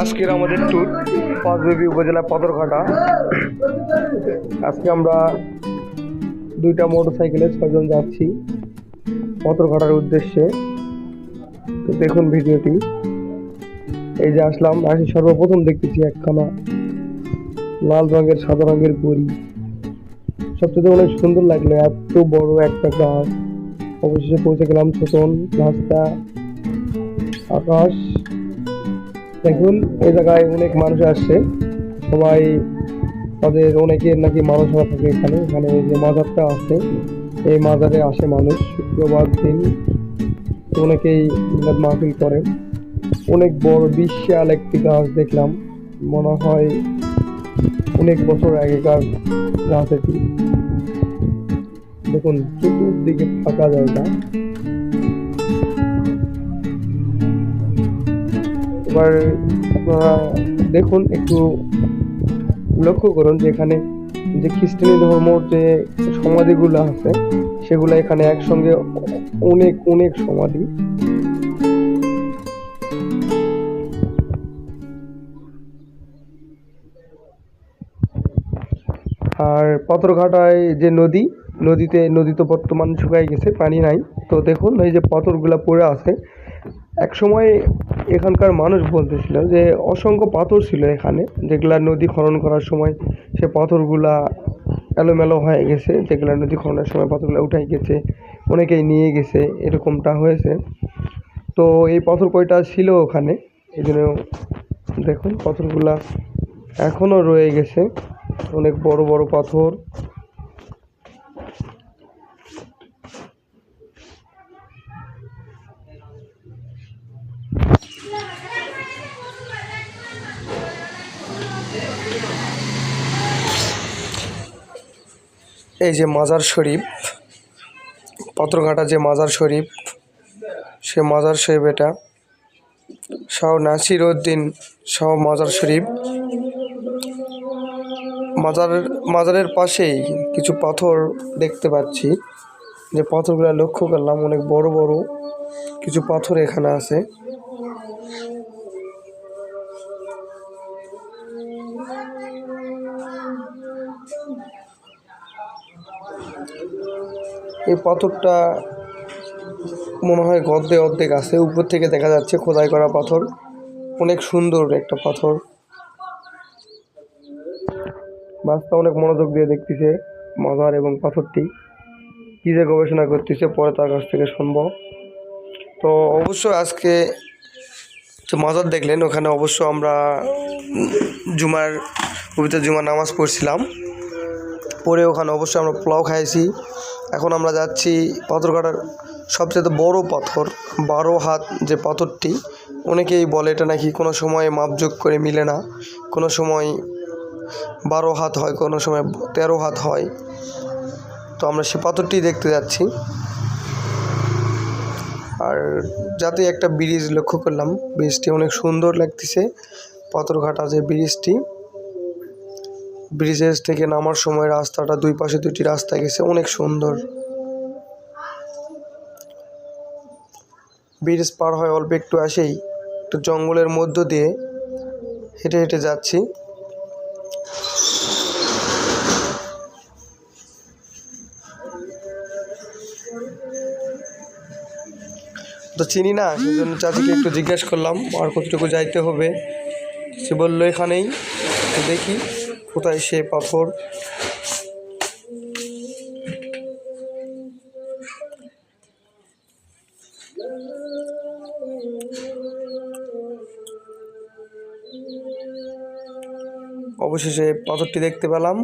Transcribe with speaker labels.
Speaker 1: আজকের আমাদের ট্যুর পাঁচবেবি উপজেলা পাথরঘাটা আজকে আমরা দুইটা মোটর সাইকেলে ছয়জন যাচ্ছি পাথরঘাটার উদ্দেশ্যে। তো দেখুন ভিডিওটি। এই যে আসলাম, আসি সর্বপ্রথম দেখতেছি একখানা লাল রঙের, সাদা রঙের বড়ি সবচেয়ে অনেক সুন্দর লাগল, এত বড় একটা গাছ। অবশেষে পৌঁছে গেলাম ছোটন রাস্তা, আকাশ। দেখুন, এই জায়গায় অনেক মানুষ আসছে। সবাই তাদের অনেকের নাকি মানসরা থাকে এখানে। এখানে যে মাজারটা আছে, এই মাজারে আসে মানুষ। শুক্রবার দিন অনেকেই মাহফিল করে অনেক বড় বিশাল একটি গাছ দেখলাম। মনে হয় অনেক বছর আগেকার গাছ এটি। দেখুন, চতুর্দিকে ফাঁকা জায়গা। এবার দেখুন, একটু লক্ষ্য করুন যে এখানে যে খ্রিস্টানি ধর্মর যে সমাধিগুলো আছে, সেগুলো এখানে একসঙ্গে অনেক অনেক সমাধি। আর পাথরঘাটায় যে নদী, নদীতে, নদী তো বর্তমান শুকাই গেছে, পানি নাই। তো দেখুন, এই যে পাথরগুলো পড়ে আছে এক সময় এখানকার মানুষ বলতেছিল যে অসংখ্য পাথর ছিল এখানে, যেগুলা নদী খনন করার সময় সে পাথরগুলা এলোমেলো হয়ে গেছে, যেগুলা নদী খননের সময় পাথরগুলো উঠাই গেছে, অনেকেই নিয়ে গেছে, এরকমটা হয়েছে। তো এই পাথর কয়টা ছিল ওখানে? এই জন্য দেখুন, পাথরগুলা এখনও রয়ে গেছে। অনেক বড় বড় পাথর। এই যে মাজার শরীফ পাথরঘাটা যে মাজার শরীফ, সে মাজার শরীফ এটা। শাহ নাসির উদ্দিন শাহ মাজার শরীফ। মাজার, মাজারের পাশেই কিছু পাথর দেখতে পাচ্ছি। যে পাথরগুলো লক্ষ্য করলাম, অনেক বড় বড় কিছু পাথর এখানে আছে। এই পাথরটা মনে হয় গদ্দে অর্ধেক আছে। উপর থেকে দেখা যাচ্ছে খোদাই করা পাথর। অনেক সুন্দর একটা পাথর। মাছটা অনেক মনোযোগ দিয়ে দেখতেছে মাজার এবং পাথরটি। কী যে গবেষণা করতেছে পরে তার কাছ থেকে শুনব। তো অবশ্যই আজকে যে মাজার দেখলেন, ওখানে অবশ্য আমরা জুমার, পবিত্র জুমার নামাজ পড়ছিলাম। পরে ওখানে অবশ্যই আমরা পোলাও খাইছি। এখন আমরা যাচ্ছি পাথরঘাটার সবচেয়ে বড় পাথর, বারো হাত যে পাথরটি। অনেকেই বলে এটা নাকি কোনো সময় মাপযোগ করে মিলে না, কোনো সময় বারো হাত হয়, কোনো সময় তেরো হাত হয়। তো আমরা সে পাথরটি দেখতে যাচ্ছি। আর যাতে একটা ব্রিজ লক্ষ্য করলাম, ব্রিজটি অনেক সুন্দর লাগতেছে, পাথরঘাটা যে ব্রিজটি। ব্রিজের থেকে নামার সময় রাস্তাটা দুই পাশে দুটি রাস্তা গেছে, অনেক সুন্দর। ব্রিজ পার হয় অল্প একটু আসেই একটু জঙ্গলের মধ্য দিয়ে হেঁটে হেঁটে যাচ্ছি। তো চিনি না, সেজন্য চাচিকে একটু জিজ্ঞেস করলাম, আর কতটুকু যাইতে হবে? সে বলল, এখানেই। দেখি। কোথায় সে পাথর? অবশেষে পাথরটি দেখতে পেলাম।